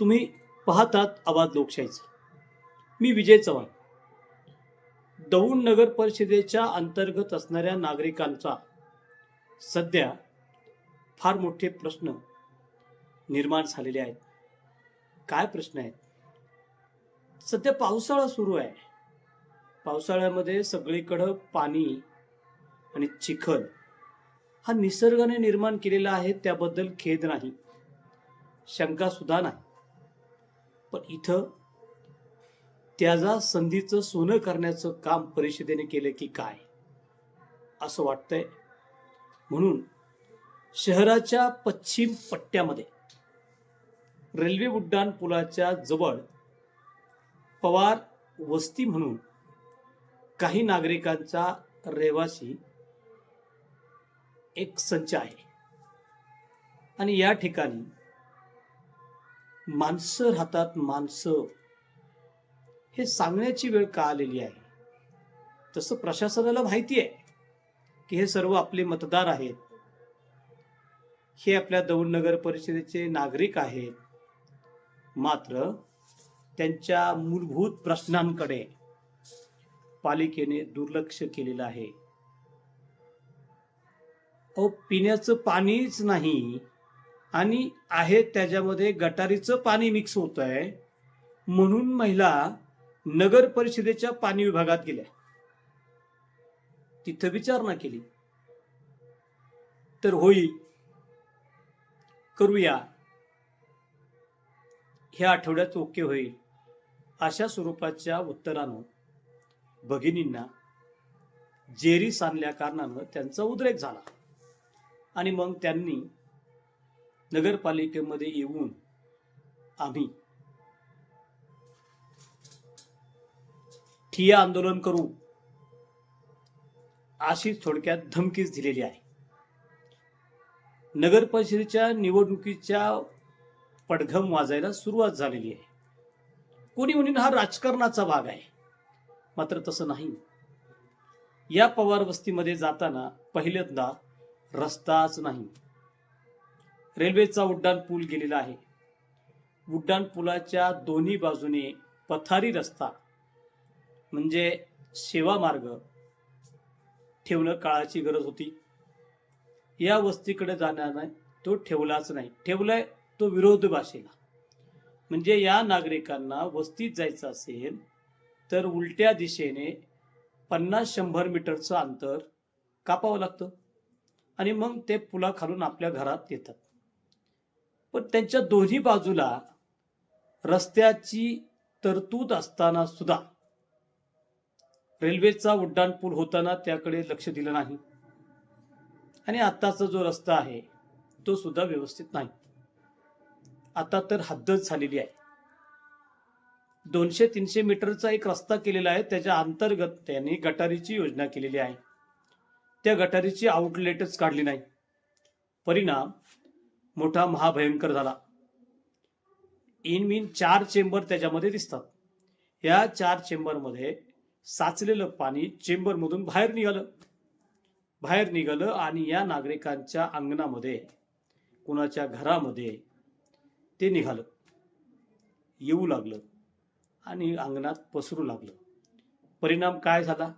तुम्ही पाहतात आवाज लोकशाहीचा. मी विजय चव्हाण. दौंड नगर परिषदेच्या अंतर्गत असणाऱ्या नागरिकांचा सध्या फार मोठे प्रश्न निर्माण झालेले आहेत. काय प्रश्न आहेत? सध्या पावसाळा सुरू आहे. पावसाळ्यामध्ये सगळीकडं पाणी आणि चिखल हा निसर्गाने निर्माण केलेला आहे त्याबद्दल खेद नाही. शंका सुद्धा नाही. पण इथं त्याचा संधीचं सोनं करण्याचं काम परिषदेने केलं की काय? असं वाटतंय. म्हणून शहराच्या पश्चिम पट्ट्यामध्ये रेल्वे उड्डाण पुलाच्या जवळ पवार वस्ती म्हणून काही नागरिकांचा रहिवासी एक संच आहे. आणि या ठिकाणी माणसं राहतात माणसं. हे सांगण्याची वेळ का आलेली आहे? तसं प्रशासनाला माहिती आहे की हे सर्व आपले मतदार आहेत. हे आपल्या दौंड नगर परिषदेचे नागरिक आहेत. मात्र त्यांच्या मूलभूत प्रश्नांकडे पालिकेने दुर्लक्ष केलेलं आहे. अहो पिण्याचं पाणीच नाही आणि आहे त्याच्यामध्ये गटारीचं पाणी मिक्स होत आहे म्हणून महिला नगर परिषदेच्या पाणी विभागात गेल्या. तिथं विचारणा केली. तर होईल. करूया. ह्या आठवड्यात ओके होईल. अशा स्वरूपाच्या उत्तरानं भगिनींना जेरी आणल्या कारणानं त्यांचा उद्रेक झाला. आणि मग त्यांनी नगरपालिकेमध्ये येऊन आम्ही ठिया आंदोलन करू अशी थोडक्यात धमकीच दिलेली आहे. नगर परिषदेच्या निवडणुकीच्या पडघम वाजायला सुरुवात झालेली आहे. कोणी म्हणून हा राजकारणाचा भाग आहे? मात्र तसं नाही. या पवार वस्तीमध्ये जाताना पहिल्यांदा रस्ताच नाही. रेल्वेचा उड्डाण पूल गेलेला आहे. उड्डाण पुलाच्या दोन्ही बाजूने पथारी रस्ता म्हणजे सेवा मार्ग ठेवणं काळाची गरज होती. या वस्तीकडे जाण्याने तो ठेवलाच नाही. ठेवलाय तो विरोध भाषेला. म्हणजे या नागरिकांना वस्तीत जायचं असेल तर उलट्या दिशेने पन्नास शंभर मीटरचं अंतर कापावं लागतं. आणि मग ते पुलाखालून आपल्या घरात येतात. पण त्यांच्या दोन्ही बाजूला रस्त्याची तरतूद असताना सुद्धा रेल्वेचा उड्डाण पूल होताना त्याकडे लक्ष दिलं नाही. आणि आत्ताचा जो रस्ता आहे तो सुद्धा व्यवस्थित नाही. आता तर हद्दच झालेली आहे. दोनशे तीनशे मीटरचा एक रस्ता केलेला आहे त्याच्या अंतर्गत त्यांनी गटारीची योजना केलेली आहे. त्या गटारीची आउटलेटच काढली नाही. परिणाम मोठा महाभयंकर झाला. इन मीन चार चेंबर त्याच्यामध्ये दिसतात. या चार चेंबरमध्ये साचलेलं पाणी चेंबरमधून बाहेर निघालं. बाहेर निघालं आणि या नागरिकांच्या अंगणामध्ये कुणाच्या घरामध्ये ते निघालं. येऊ लागलं आणि अंगणात पसरू लागलं. परिणाम काय झाला?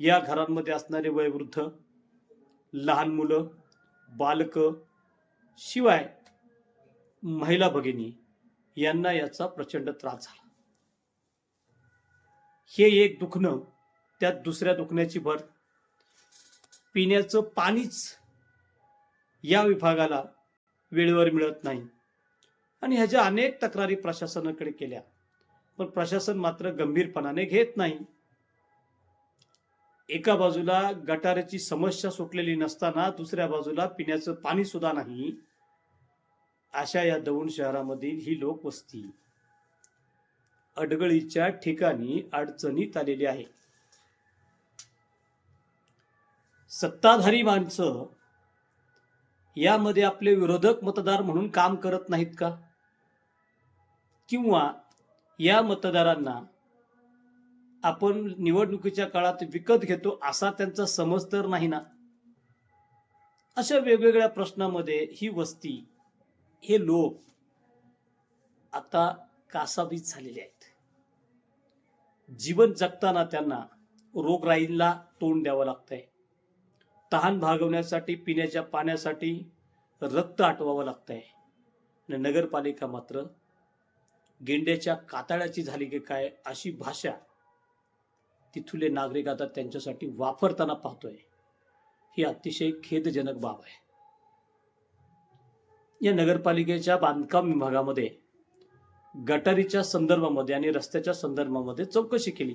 या घरांमध्ये असणारे वयवृद्ध लहान मुलं बालकं शिवाय महिला भगिनी यांना याचा प्रचंड त्रास झाला. हे एक दुखणं त्यात दुसऱ्या दुखण्याची भर पिण्याचं पाणीच या विभागाला वेळेवर मिळत नाही. आणि ह्याच्या अनेक तक्रारी प्रशासनाकडे केल्या पण प्रशासन मात्र गंभीरपणाने घेत नाही. एका बाजूला गटाराची समस्या सुटलेली नसताना दुसऱ्या बाजूला पिण्याचं पाणी सुद्धा नाही. अशा या दौंड शहरामधील ही लोकवस्ती अडगळीच्या ठिकाणी अडचणीत आलेली आहे. सत्ताधारी माणसं यामध्ये आपले विरोधक मतदार म्हणून काम करत नाहीत का? किंवा या मतदारांना आपण निवडणुकीच्या काळात विकत घेतो असा त्यांचा समज तर नाही ना? अशा वेगवेगळ्या प्रश्नामध्ये ही वस्ती हे लोक आता कासावीस झालेले आहेत. जीवन जगताना त्यांना रोगराईला तोंड द्यावं लागतंय. तहान भागवण्यासाठी पिण्याच्या पाण्यासाठी रक्त आटवावं लागतंय. आणि नगरपालिका मात्र गेंड्याच्या कातळ्याची झाली की काय अशी भाषा तिथले नागरिक आता त्यांच्यासाठी वापरताना पाहतोय. ही अतिशय खेदजनक बाब आहे. या नगरपालिकेच्या बांधकाम विभागामध्ये गटारीच्या संदर्भामध्ये आणि रस्त्याच्या संदर्भामध्ये चौकशी केली.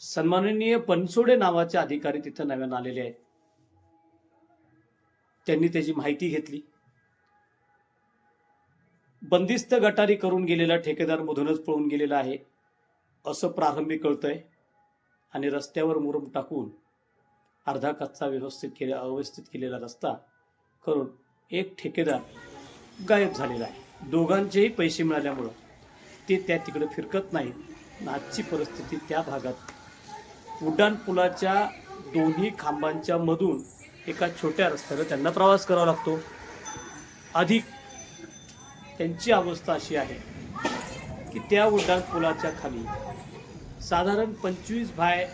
सन्माननीय पनसोडे नावाचे अधिकारी तिथं नव्यानं आलेले आहेत. त्यांनी त्याची माहिती घेतली. बंदिस्त गटारी करून गेलेला ठेकेदार मधूनच पळून गेलेला आहे असं प्रारंभी कळतंय. आणि रस्त्यावर मुरुम टाकून अर्धा कच्चा व्यवस्थित केले अव्यवस्थित केलेला रस्ता करून एक ठेकेदार गायब झालेला आहे. दोघांचेही पैसे मिळाल्यामुळं ते त्या तिकडे फिरकत नाहीत. आजची परिस्थिती त्या भागात. उड्डाणपुलाच्या दोन्ही खांबांच्या मधून एका छोट्या रस्त्यावर त्यांना प्रवास करावा लागतो. अधिक त्यांची अवस्था अशी आहे की त्या उड्डाणपुलाच्या खाली साधारण पंचवीस बाय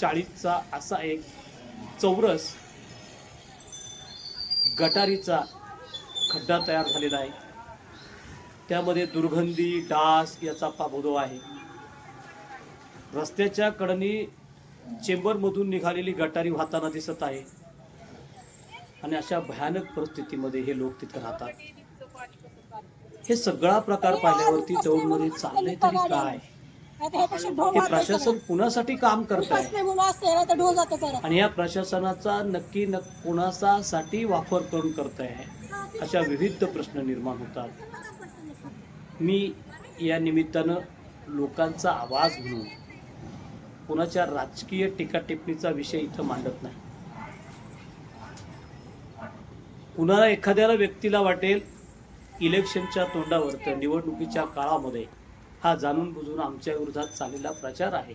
चाळीसचा असा एक चौरस गटारीचा खड्डा तयार झालेला आहे. त्यामध्ये दुर्गंधी डास याचा प्रादुर्भाव आहे. रस्त्याच्या कडनी चेंबरमधून निघालेली गटारी वाहताना दिसत आहे. आणि अशा भयानक परिस्थितीमध्ये हे लोक तिथे राहतात. हे सगळा प्रकार पाहिल्यावरती दौडमध्ये चाललंय तरी काय? हे प्रशासन कुणासाठी काम करत आहे आणि या प्रशासनाचा नक्की कोणासाठी वापर करून करत आहे अशा विविध प्रश्न निर्माण होतात. मी या निमित्तानं लोकांचा आवाज म्हणून कोणाच्या राजकीय टीकाटिप्पणीचा विषय इथं मांडत नाही. कुणाला एखाद्याला व्यक्तीला वाटेल इलेक्शनच्या तोंडावर तर निवडणुकीच्या काळामध्ये हा जाणून बुजून आमच्या विरोधात चाललेला प्रचार आहे.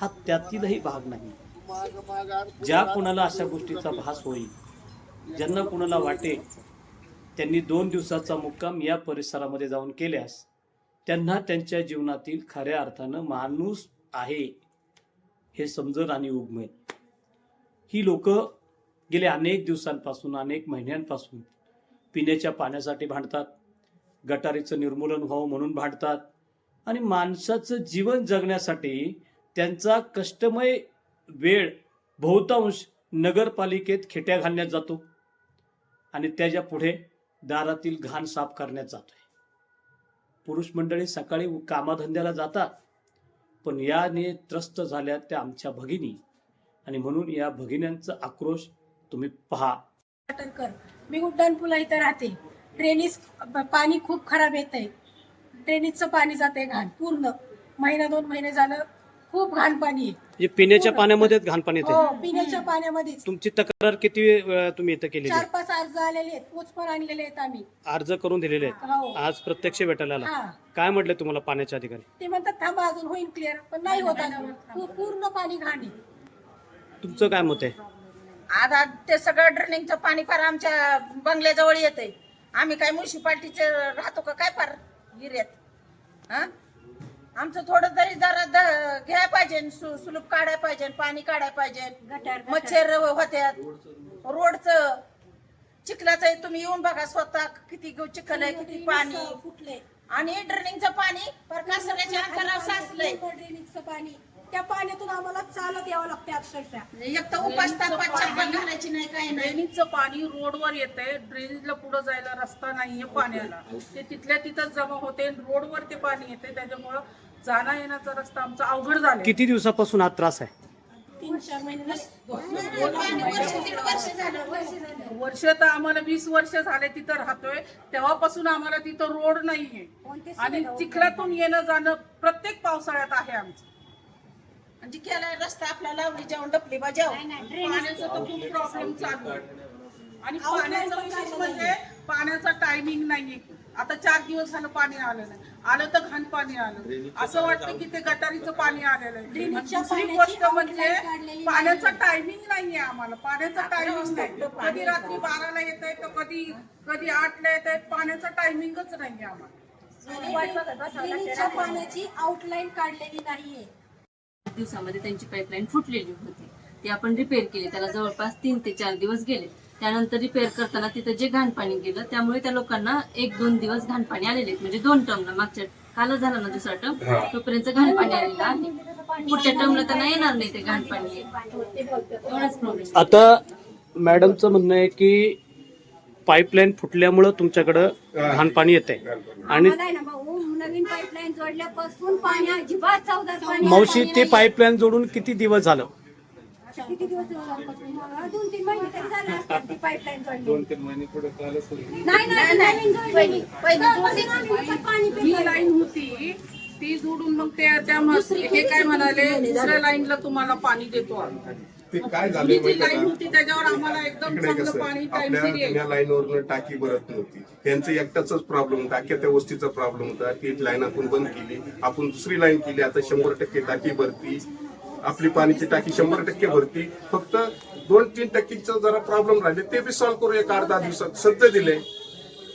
हा त्यातीलही भाग नाही. ज्या कोणाला अशा गोष्टीचा भास होईल ज्यांना कुणाला वाटेल त्यांनी दोन दिवसाचा मुक्काम या परिसरामध्ये जाऊन केल्यास त्यांना त्यांच्या जीवनातील खऱ्या अर्थानं माणूस आहे हे समजत आणि उगमेल. ही लोक गेले अनेक दिवसांपासून अनेक महिन्यांपासून पिण्याच्या पाण्यासाठी भांडतात गटारीचं निर्मूलन व्हावं म्हणून भांडतात आणि माणसाचं जीवन जगण्यासाठी त्यांचा कष्टमय वेळ बहुतांश नगरपालिकेत खेट्या घालण्यात जातो. आणि त्याच्या पुढे दारातील घाण साफ करण्यात जातोय. पुरुष मंडळी सकाळी कामाधंद्याला जातात पण याने त्रस्त झाल्या त्या आमच्या भगिनी. आणि म्हणून या भगिन्यांचा आक्रोश तुम्ही पहा. पाटणकर मी उड्डाणपुला इथं राहते. ड्रेनेज पाणी खूप खराब येत आहे ड्रेनेजचं पाणी जात आहे घाण पूर्ण. महिना दोन महिने झालं खूप घाण पाणी आहे म्हणजे पिण्याच्या पाण्यामध्येच घाण पाणी येते. हो पिण्याच्या पाण्यामध्येच. तुमची तक्रार किती वेळा तुम्ही इथं केलेली चार आहे? पाच अर्ज आलेले आहेत. पोच पण आणलेले आहेत आम्ही. अर्ज करून दिलेले आहेत. हो. आज प्रत्यक्ष भेटायला आला. हा. काय म्हटलं तुम्हाला पाण्याचे अधिकारी? ते म्हणतात थांबा अजून होईल क्लिअर पण नाही होत अजून. पू- पूर्ण पाणी घाण आहे. तुमचं काय मत आहे? आता ते सगळं ड्रेनिंगचं पाणी फार आमच्या बंगल्याजवळ येते आम्ही काय म्युन्सिपाल्टीचे राहतो का? काय फार गिऱ्यात हा? आमचं थोडं तरी जरा घ्यायला पाहिजे सु- सुलूप काढायला पाहिजे पाणी काढायला पाहिजे गटार मच्छर होत्यात. रोडचं चिखलाचं तुम्ही येऊन बघा स्वतः किती चिखल आहे किती पाणी. फुटले आणि ड्रेनिंगचं पाणी फार कासऱ्याच्या अंतरावर साचलंय? ड्रेनेजचं पाणी. त्या पाण्यातून आम्हाला चालत यावं लागते अक्षरशः. एक तर उपासतात पाचशे पण घालायची नाही काही नाही. ड्रेनेजचं पाणी रोडवर येतंय. ड्रेनेजला पुढे जायला रस्ता नाहीये पाण्याला. ते तिथल्या तिथंच जमा होते रोडवर ते पाणी येते त्याच्यामुळं जाणं येण्याचा रस्ता आमचा अवघड झाला किती दिवसापासून हा त्रास आहे? तीन चार महिने. पाणी वर्ष तर आम्हाला वीस वर्ष झाले तिथं राहतोय. तेव्हापासून आम्हाला तिथं रोड नाहीये. आणि चिखलातून येणं जाणं प्रत्येक पावसाळ्यात आहे आमचं. म्हणजे केला रस्ता आपला लावली जाऊन डपली बजाव पाण्याचा तर खूप प्रॉब्लेम चालू आहे. आणि पाण्याचा विशेष म्हणजे पाण्याचा टायमिंग नाहीये. आता चार दिवस झालं पाणी आलं नाही. आलं तर घाण पाणी आलं. असं वाटतं की ते गटारीचं पाणी आलेलं आहे. दुसरी पाण्याची गोष्ट म्हणजे पाण्याचा टायमिंग नाहीये आम्हाला. पाण्याचा टायमिंग नाही कधी रात्री बाराला येत आहे तर कधी कधी आठला येत आहे पाण्याचा टायमिंगच नाहीये आम्हाला. पाण्याची आउटलाईन काढलेली नाहीये. दिवसामध्ये त्यांची पाईपलाईन फुटलेली होती. ती आपण रिपेअर केली. त्याला जवळपास तीन ते चार दिवस गेले. त्यानंतर रिपेअर करताना तिथं जे घाण पाणी गेलं त्यामुळे त्या लोकांना एक दोन दिवस घाण पाणी आलेले. म्हणजे दोन टर्मला मागच्या काल झाला ना दुसरा टर्म तोपर्यंत घाण पाणी आलेलं आहे. पुढच्या टर्मला त्यांना येणार नाही ते घाण पाणी एवढाच प्रॉब्लेम आता मॅडमचं म्हणणं आहे की पाईपलाईन फुटल्यामुळं तुमच्याकडं घाण पाणी येत आहे आणि आम्हाला आहे ना भाऊ नवीन पाईपलाईन जोडल्यापासून पाणी अजिबात चौदा पाणी मावशी ते पाईपलाईन जोडून किती दिवस झालं? किती दिवस झाल्यापासून? मला दोन तीन महिने तरी झाले असतात ती पाईपलाईन नाही नाही पाणी ही. लाईन होती जोडून मग त्या त्या मस- हे काय म्हणाले? दुसऱ्या लाईनला तुम्हाला पाणी देतो आम्ही. ते काय जी माहिती लाईन होती त्याच्यावर आम्हाला एकदम इकडे चांगलं पाणी जुन्या. लाईनवरनं टाकी भरत नव्हती. त्यांचं एकटाच प्रॉब्लेम होता अख्ख्या त्या वस्तीचा प्रॉब्लेम होता. ती लाईन आपण बंद केली. आपण दुसरी लाईन केली आता शंभर टक्के टाकी भरती. आपली पाण्याची टाकी शंभर टक्के भरती. फक्त दोन तीन टक्केचं जरा प्रॉब्लेम राहिले ते बी सॉल्व्ह करू एक अर्धा दिवसात. सध्या दिले.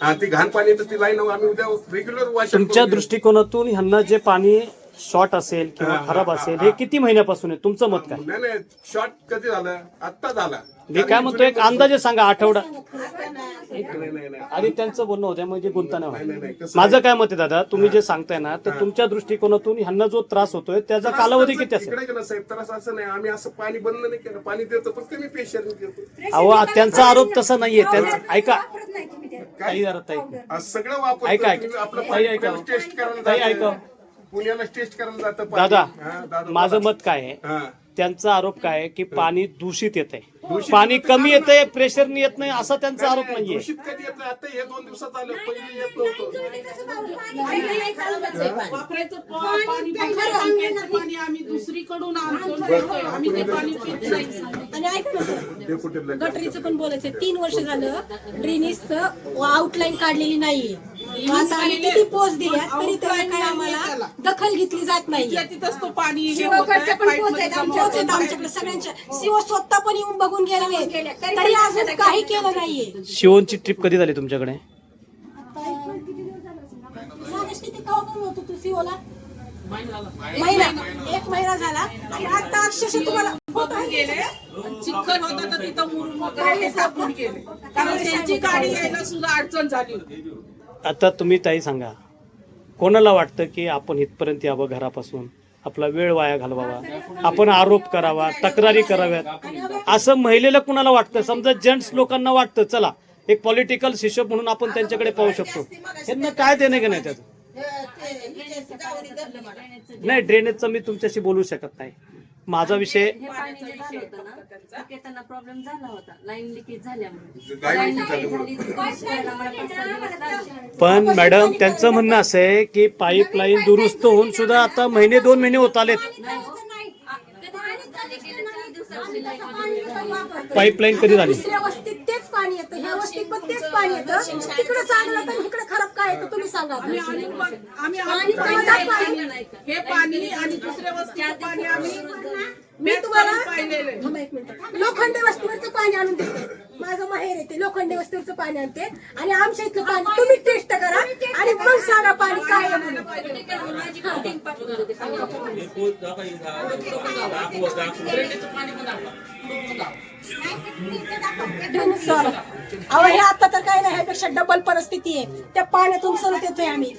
हा ती घाण पाणी तर ती लाईन आम्ही उद्या रेग्युलर वाश तुमच्या दृष्टिकोनातून ह्यांना जे पाणी शॉर्ट असेल किंवा खराब असेल हा. किती महिन्यापासून आहे? तुमचं मत काय? नाही नाही शॉर्ट कधी झालं? आत्ता झाला. मी काय म्हणतो एक अंदाजे सांगा आठवडा. आणि त्यांचं बोलणं होतं म्हणजे गुंता नाही नाही, नाही, व्हायला. कसं माझं काय मत आहे दादा? तुम्ही जे सांगताय ना तर तुमच्या दृष्टिकोनातून ह्यांना जो त्रास होतोय त्याचा कालावधी किती असेल? साहेब तर असं नाही. आम्ही असं पाणी बंद नाही केलं पाणी देतो पण कमी पेशंट देतो. अहो त्यांचा आरोप तसा नाहीये. त्यांचा ऐका. नाही. काही ताई आज सगळं वापर ऐका, ऐका. टेस्ट करायला. ऐका. पुण्याला टेस्ट करायला जातं पाणी. दादा माझं. मत काय आहे. त्यांचा आरोप काय आहे की पाणी दूषित येत आहे पाणी कमी का? येत आहे प्रेशरने येत नाही असा त्यांचा आरोप नाही, नाहीये दूषित कधी येतं आता हे दोन दिवसात आलं पहिले येत नव्हतं वापरायचं पा- पाणी पिण्याचं पाणी आम्ही दुसरीकडून आणतो पितोय. आम्ही ते पाणी पित नाही आणि ऐका ना सर, गटरीचं पण बोलायचं तीन वर्ष झालं ड्रेनेजचं आउटलाईन काढलेली नाहीये आता आम्ही किती पोस्ट दिल्या तरी त्याला काय आम्हाला दखल घेतली जात नाही तिथंच तो पाणी हे शिवकडचे पण पोच पाईपमध्ये आहेत जमा आमच्या- पोच आहेत होतंय. आमच्याकडे सगळ्यांच्या सीओ स्वतः पण येऊन बघून गेलेले तरी अजून काही केलं नाहीये. शिवनची ट्रिप कधी झाली तुमच्याकडे? माणूस किती कवा होतो तू सीओला महिना. एक महिना झाला. आणि आता अक्षरशः तुम्हाला गेले. चिखल होता तर तिथं मुरुम वगैरे ते टाकून गेले. कारण त्यांची गाडी यायला सुद्धा अडचण झाली होती. आता तुम्ही ताई सांगा कोणाला वाटतं की आपण इथपर्यंत यावं घरापासून? आपला वेळ वाया घालवावा. आपण आरोप करावा तक्रारी कराव्यात. असं महिलेला कुणाला वाटतं? समजा जेंट्स लोकांना वाटतं चला एक पॉलिटिकल शिशप म्हणून आपण त्यांच्याकडे पाहू शकतो. यांना काय देणे का नाही त्याचं? नाही ड्रेनेजचं मी तुमच्याशी बोलू शकत नाही. माझा विषय हे पाणी जे झालं होतं ना? ते त्यांना प्रॉब्लेम झाला होता. लाईन लिकेज झाल्यामुळे. लाईन लाईन leakage लिकेज झाल्यामुळे. झाली दुरुस्त व्हायला मला पाच सहा दिवस लागले. पण मॅडम त्यांचं म्हणणं असं आहे की पाईपलाईन दुरुस्त होऊन सुद्धा आता महिने दोन महिने होत आलेत. पाईपलाईन कधी झाली? दुसऱ्या वस्तीत तेच पाणी येतं ह्या वस्तीत पण तेच पाणी येतं. तिकडे चांगलं तर इकडे खराब काय येतं तुम्ही सांगा. आम्ही आणि मग- आम्ही आम्ही पाहिलेलं आहे. हे पाणी आणि दुसऱ्या वस्तीचं पाणी आम्ही मी तुम्हाला लोखंड वस्तूवरचं पाणी आणून देते. माझं माहेर येते लोखंडे वस्तूवरचं पाणी आणते. आणि आमच्या इथलं पाणी तुम्ही टेस्ट करा आणि मग सांगा पाणी काय आहे म्हणून. सर. अहो हे आता तर काय नाही ह्यापेक्षा डबल परिस्थिती आहे. त्या पाण्यातून सरत येतोय आम्ही.